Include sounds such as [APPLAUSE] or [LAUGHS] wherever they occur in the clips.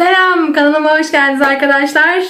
Selam kanalıma hoş geldiniz arkadaşlar.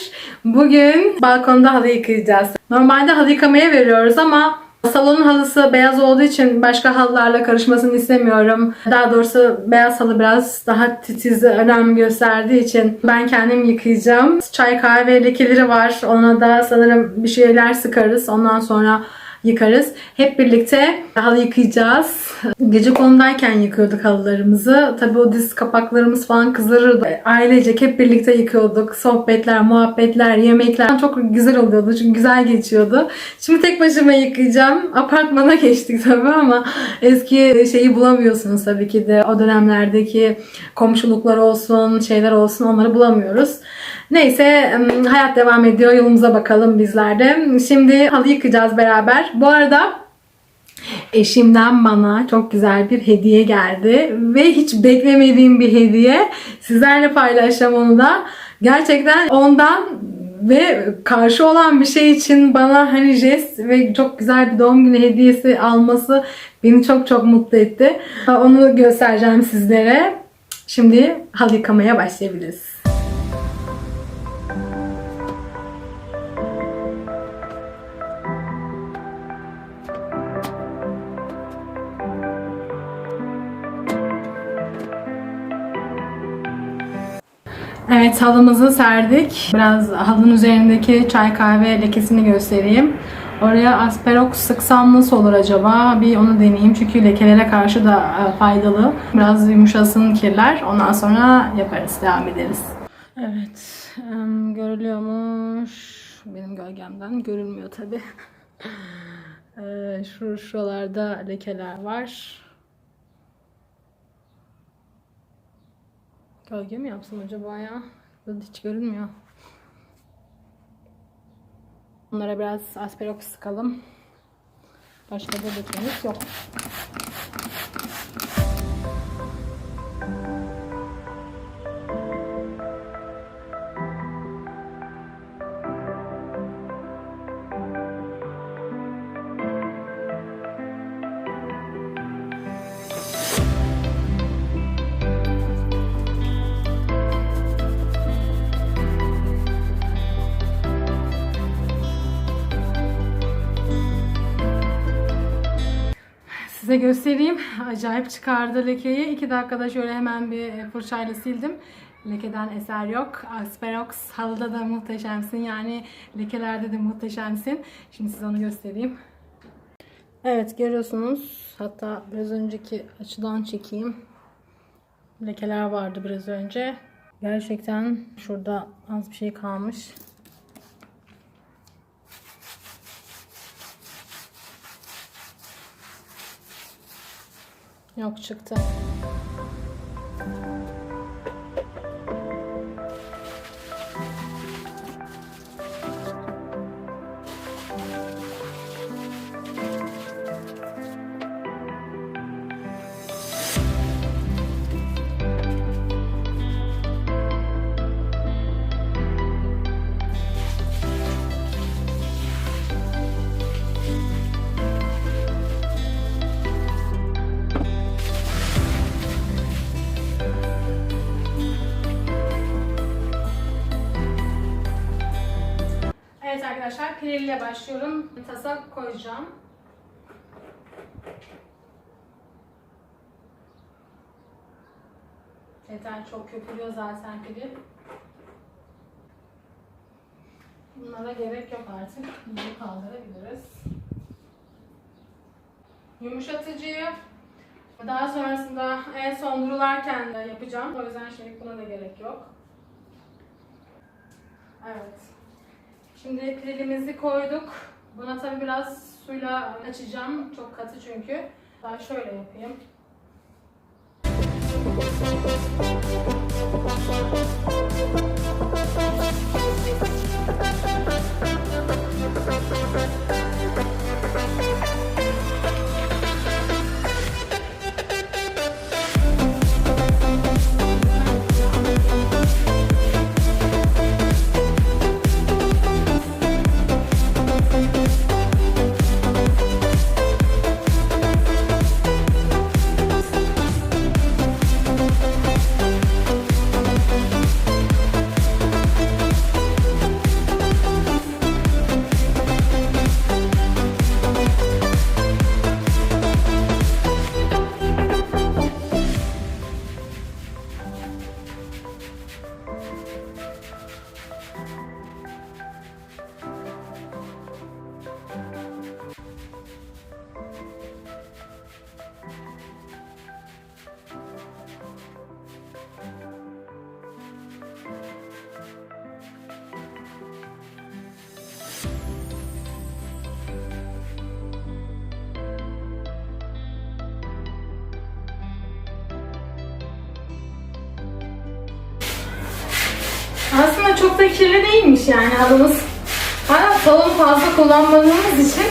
Bugün balkonda halı yıkayacağız. Normalde halı yıkamaya veriyoruz ama salonun halısı beyaz olduğu için başka halılarla karışmasını istemiyorum. Daha doğrusu beyaz halı biraz daha titiz önem gösterdiği için ben kendim yıkayacağım. Çay kahve lekeleri var. Ona da sanırım bir şeyler sıkarız. Ondan sonra yıkarız. Hep birlikte halı yıkayacağız. Gece konudayken yıkıyorduk halılarımızı. Tabii o diz kapaklarımız falan kızarırdı. Ailecek hep birlikte yıkıyorduk. Sohbetler, muhabbetler, yemekler çok güzel oluyordu. Çünkü güzel geçiyordu. Şimdi tek başıma yıkayacağım. Apartmana [LAUGHS] geçtik tabii ama eski şeyi bulamıyorsunuz tabii ki de. O dönemlerdeki komşuluklar olsun, şeyler olsun onları bulamıyoruz. Neyse hayat devam ediyor. Yolumuza bakalım bizler de. Şimdi halı yıkayacağız beraber. Bu arada eşimden bana çok güzel bir hediye geldi. Ve hiç beklemediğim bir hediye. Sizlerle paylaşacağım onu da. Gerçekten ondan ve karşı olan bir şey için bana hani jest ve çok güzel bir doğum günü hediyesi alması beni çok çok mutlu etti. Onu göstereceğim sizlere. Şimdi halı yıkamaya başlayabiliriz. Evet halımızı serdik. Biraz halının üzerindeki çay kahve lekesini göstereyim. Oraya asperox sıksam nasıl olur acaba? Bir onu deneyeyim çünkü lekelere karşı da e, faydalı. Biraz yumuşasın kirler. Ondan sonra yaparız, devam ederiz. Evet, görülüyormuş. Benim gölgemden görülmüyor tabi. [LAUGHS] Şu şuralarda lekeler var. Gölge mi yapsam acaba ya? Burada hiç görünmüyor. Bunlara biraz asperox sıkalım. Başka da yok. Size göstereyim. Acayip çıkardı lekeyi. 2 dakikada şöyle hemen bir fırçayla sildim. Lekeden eser yok. Asperox halıda da muhteşemsin. Yani lekelerde de muhteşemsin. Şimdi size onu göstereyim. Evet görüyorsunuz. Hatta biraz önceki açıdan çekeyim. Lekeler vardı biraz önce. Gerçekten şurada az bir şey kalmış. Yok çıktı. Pireliyle başlıyorum. Tasa koyacağım. Yeter çok köpürüyor zaten piri. Bunlara gerek yok artık. Bunu kaldırabiliriz. Yumuşatıcıyı daha sonrasında en son durularken de yapacağım. O yüzden şimdi buna da gerek yok. Evet. Şimdi pirelimizi koyduk. Buna tabi biraz suyla açacağım. Çok katı çünkü. Ben şöyle yapayım. Müzik çok da kirli değilmiş yani halımız. Ama salonu fazla kullanmadığımız için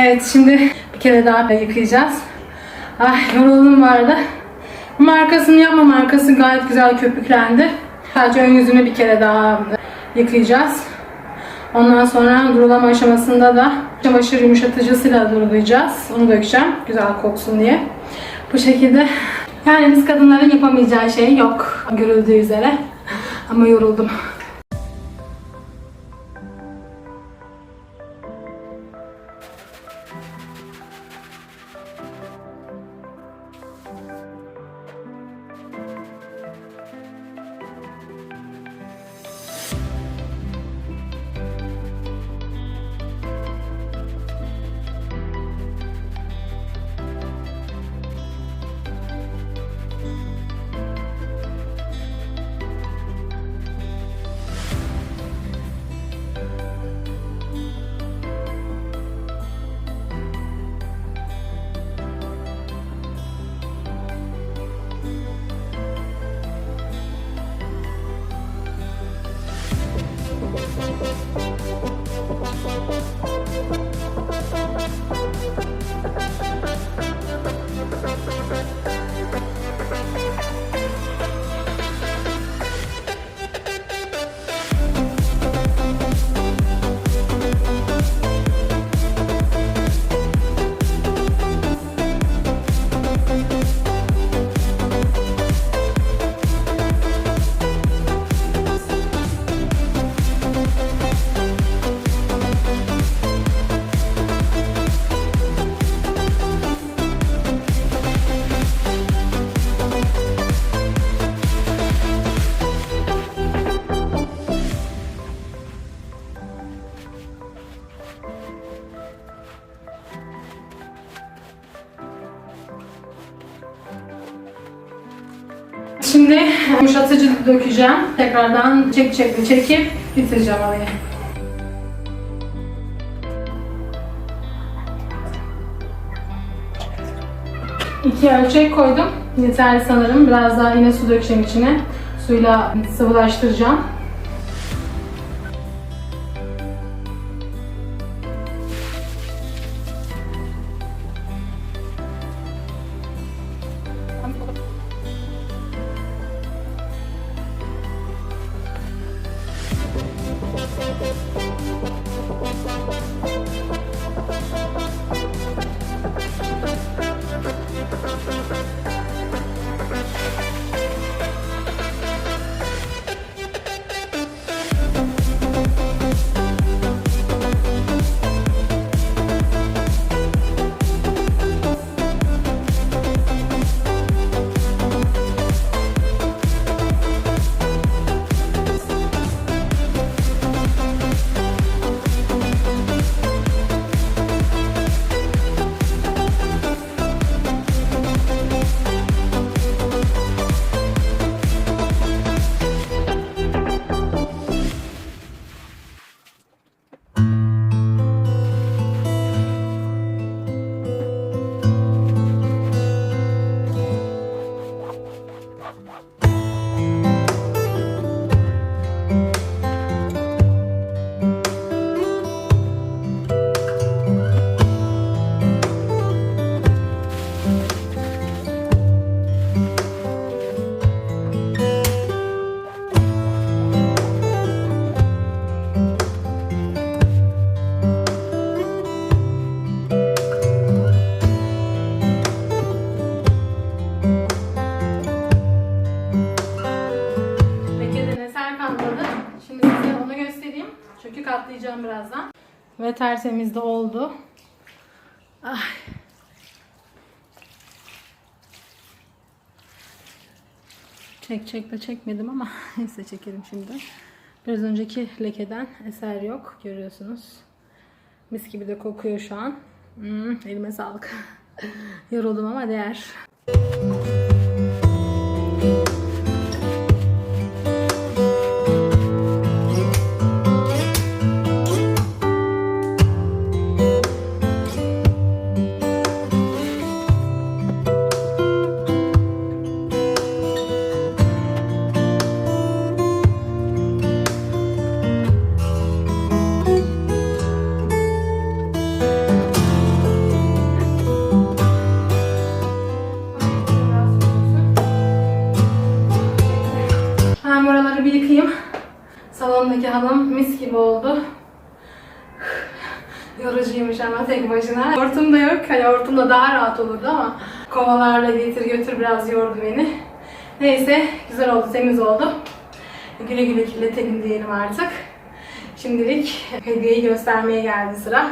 Evet şimdi bir kere daha yıkayacağız. Ay yoruldum bu arada. Markasını yapma markası gayet güzel köpüklendi. Sadece ön yüzünü bir kere daha yıkayacağız. Ondan sonra durulama aşamasında da çamaşır yumuşatıcısıyla durulayacağız. Onu dökeceğim güzel koksun diye. Bu şekilde yani biz kadınların yapamayacağı şey yok görüldüğü üzere. Ama yoruldum. [LAUGHS] kapatıcı dökeceğim. Tekrardan çek çekli çekip bitireceğim halıyı. İki ölçek koydum. Yeterli sanırım. Biraz daha yine su dökeceğim içine. Suyla sıvılaştıracağım. Tertemiz de oldu. Ay. Çek çek de çekmedim ama [LAUGHS] neyse çekelim şimdi. Biraz önceki lekeden eser yok. Görüyorsunuz. Mis gibi de kokuyor şu an. Hmm, elime sağlık. [LAUGHS] Yoruldum ama değer. Ama tek başına. Hortum da yok. Hani hortumla daha rahat olurdu ama kovalarla getir götür biraz yordu beni. Neyse güzel oldu, temiz oldu. Güle güle kirletelim diyelim artık. Şimdilik hediyeyi göstermeye geldi sıra.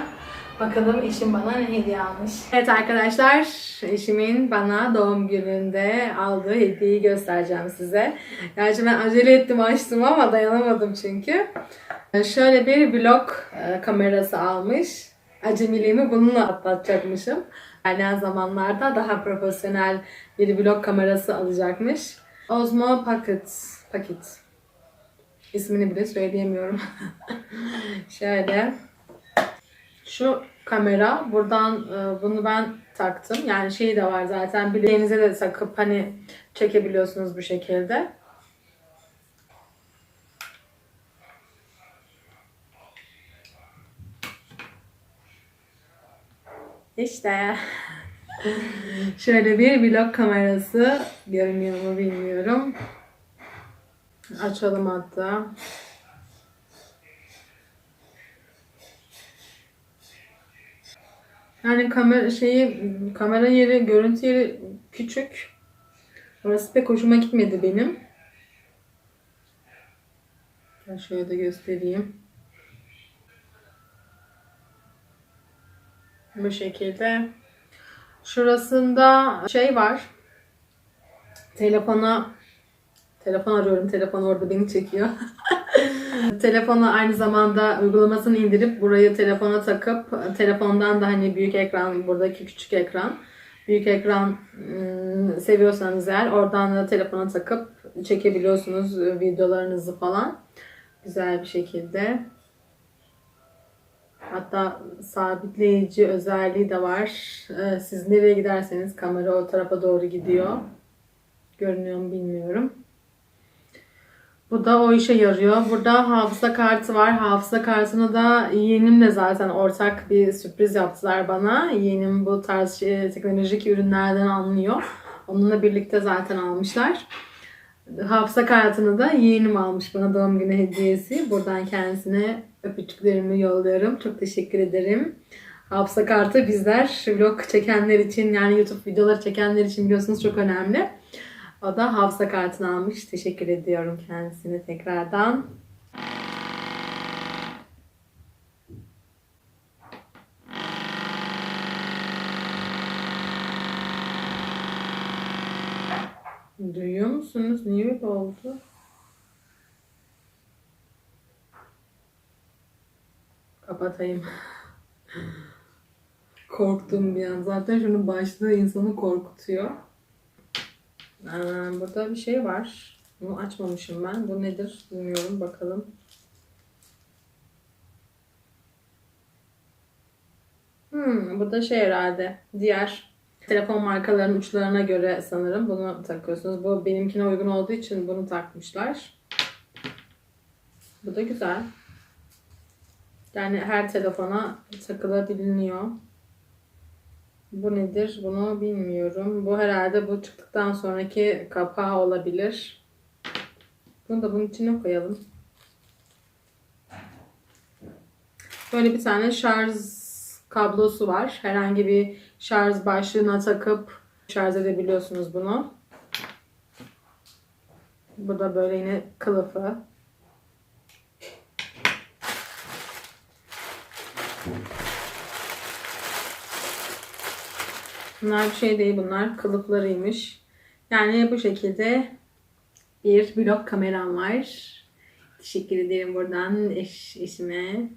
Bakalım eşim bana ne hediye almış. Evet arkadaşlar, eşimin bana doğum gününde aldığı hediyeyi göstereceğim size. Gerçi ben acele ettim açtım ama dayanamadım çünkü. Şöyle bir vlog e, kamerası almış. Acemiliğimi bununla atlatacakmışım. İlerleyen zamanlarda daha profesyonel bir vlog kamerası alacakmış. Osmo Pocket. Pocket. İsmini bile söyleyemiyorum. [LAUGHS] Şöyle. Şu kamera buradan e, bunu ben taktım. Yani şeyi de var zaten bileğinize de takıp hani çekebiliyorsunuz bu şekilde. İşte şöyle bir vlog kamerası görünüyor mu bilmiyorum. Açalım hatta. Yani kamera şeyi kamera yeri, görüntü yeri küçük. Orası pek hoşuma gitmedi benim. Ben şöyle de göstereyim. Bu şekilde. Şurasında şey var. Telefona telefon arıyorum. Telefon orada beni çekiyor. [LAUGHS] Telefona aynı zamanda uygulamasını indirip burayı telefona takıp telefondan da hani büyük ekran buradaki küçük ekran büyük ekran ım, seviyorsanız eğer oradan da telefona takıp çekebiliyorsunuz e, videolarınızı falan. Güzel bir şekilde. Hatta sabitleyici özelliği de var. Ee, Siz nereye giderseniz kamera o tarafa doğru gidiyor. Görünüyor mu bilmiyorum. Bu da o işe yarıyor. Burada hafıza kartı var. Hafıza kartını da yeğenimle zaten ortak bir sürpriz yaptılar bana. Yeğenim bu tarz şey- teknolojik ürünlerden anlıyor. Onunla birlikte zaten almışlar. Hafıza kartını da yeğenim almış bana doğum günü hediyesi. Buradan kendisine öpücüklerimi yolluyorum. Çok teşekkür ederim. Hafıza kartı bizler vlog çekenler için yani YouTube videoları çekenler için biliyorsunuz çok önemli. O da hafıza kartını almış. Teşekkür ediyorum kendisine tekrardan. Duyuyor musunuz? Niye öyle oldu? Kapatayım. Korktum bir an. Zaten şunun başlığı insanı korkutuyor. Aa, burada bir şey var. Bunu açmamışım ben. Bu nedir bilmiyorum. Bakalım. Hmm, bu da şey herhalde. Diğer telefon markalarının uçlarına göre sanırım bunu takıyorsunuz. Bu benimkine uygun olduğu için bunu takmışlar. Bu da güzel. Yani her telefona takılabiliyor. Bu nedir? Bunu bilmiyorum. Bu herhalde bu çıktıktan sonraki kapağı olabilir. Bunu da bunun içine koyalım. Böyle bir tane şarj kablosu var. Herhangi bir şarj başlığına takıp şarj edebiliyorsunuz bunu. Bu da böyle yine kılıfı. Bunlar bir şey değil bunlar. Kılıflarıymış. Yani bu şekilde bir vlog kameram var. Teşekkür ederim buradan eş, eşime.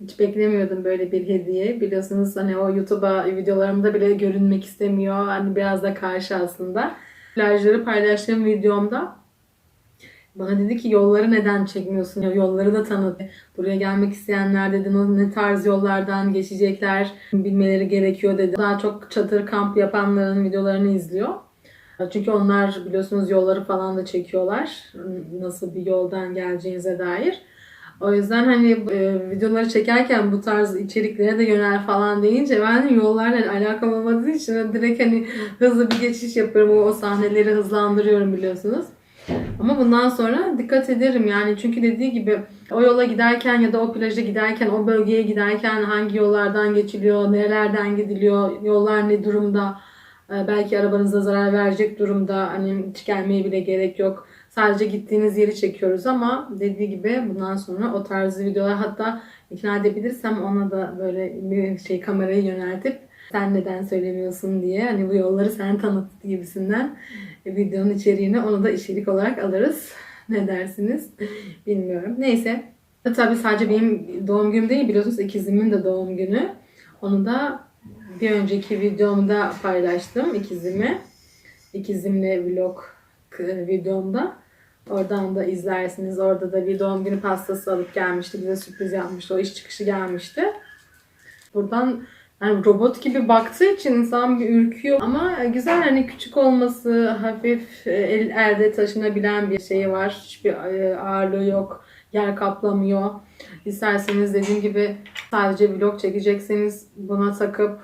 Hiç beklemiyordum böyle bir hediye. Biliyorsunuz hani o YouTube'a videolarımda bile görünmek istemiyor. Hani biraz da karşı aslında. Plajları paylaştığım videomda bana dedi ki yolları neden çekmiyorsun? Ya yolları da tanıt. Buraya gelmek isteyenler dedi ne tarz yollardan geçecekler bilmeleri gerekiyor dedi. Daha çok çadır kamp yapanların videolarını izliyor. Çünkü onlar biliyorsunuz yolları falan da çekiyorlar. Nasıl bir yoldan geleceğinize dair. O yüzden hani e, videoları çekerken bu tarz içeriklere de yönel falan deyince ben yollarla alakam olmadığı için direkt hani hızlı bir geçiş yapıyorum. O, o sahneleri hızlandırıyorum biliyorsunuz. Ama bundan sonra dikkat ederim yani çünkü dediği gibi o yola giderken ya da o plaja giderken o bölgeye giderken hangi yollardan geçiliyor, nerelerden gidiliyor, yollar ne durumda, Ee, belki arabanıza zarar verecek durumda hani hiç gelmeye bile gerek yok. Sadece gittiğiniz yeri çekiyoruz ama dediği gibi bundan sonra o tarz videolar hatta ikna edebilirsem ona da böyle bir şey kamerayı yöneltip sen neden söylemiyorsun diye hani bu yolları sen tanıt gibisinden videonun içeriğini onu da içerik olarak alırız. Ne dersiniz? Bilmiyorum. Neyse. Tabii sadece benim doğum günüm değil biliyorsunuz ikizimin de doğum günü. Onu da bir önceki videomda paylaştım ikizimi. İkizimle vlog videomda. Oradan da izlersiniz. Orada da bir doğum günü pastası alıp gelmişti. Bize sürpriz yapmıştı. O iş çıkışı gelmişti. Buradan yani robot gibi baktığı için insan bir ürküyor. Ama güzel hani küçük olması, hafif e, el, elde taşınabilen bir şeyi var. Hiçbir e, ağırlığı yok. Yer kaplamıyor. İsterseniz dediğim gibi sadece vlog çekecekseniz buna takıp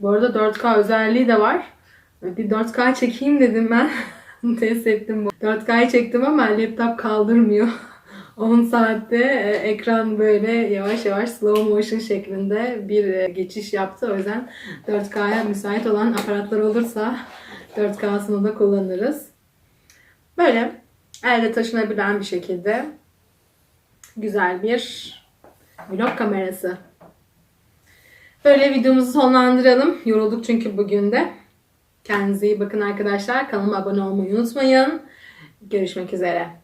bu arada 4K özelliği de var. Bir 4K çekeyim dedim ben. [LAUGHS] Test ettim bu. 4K'yı çektim ama laptop kaldırmıyor. [LAUGHS] 10 saatte e, ekran böyle yavaş yavaş slow motion şeklinde bir e, geçiş yaptı. O yüzden 4K'ya müsait olan aparatlar olursa 4K'sını da kullanırız. Böyle elde taşınabilen bir şekilde güzel bir vlog kamerası. Böyle videomuzu sonlandıralım. Yorulduk çünkü bugün de. Kendinize iyi bakın arkadaşlar. Kanalıma abone olmayı unutmayın. Görüşmek üzere.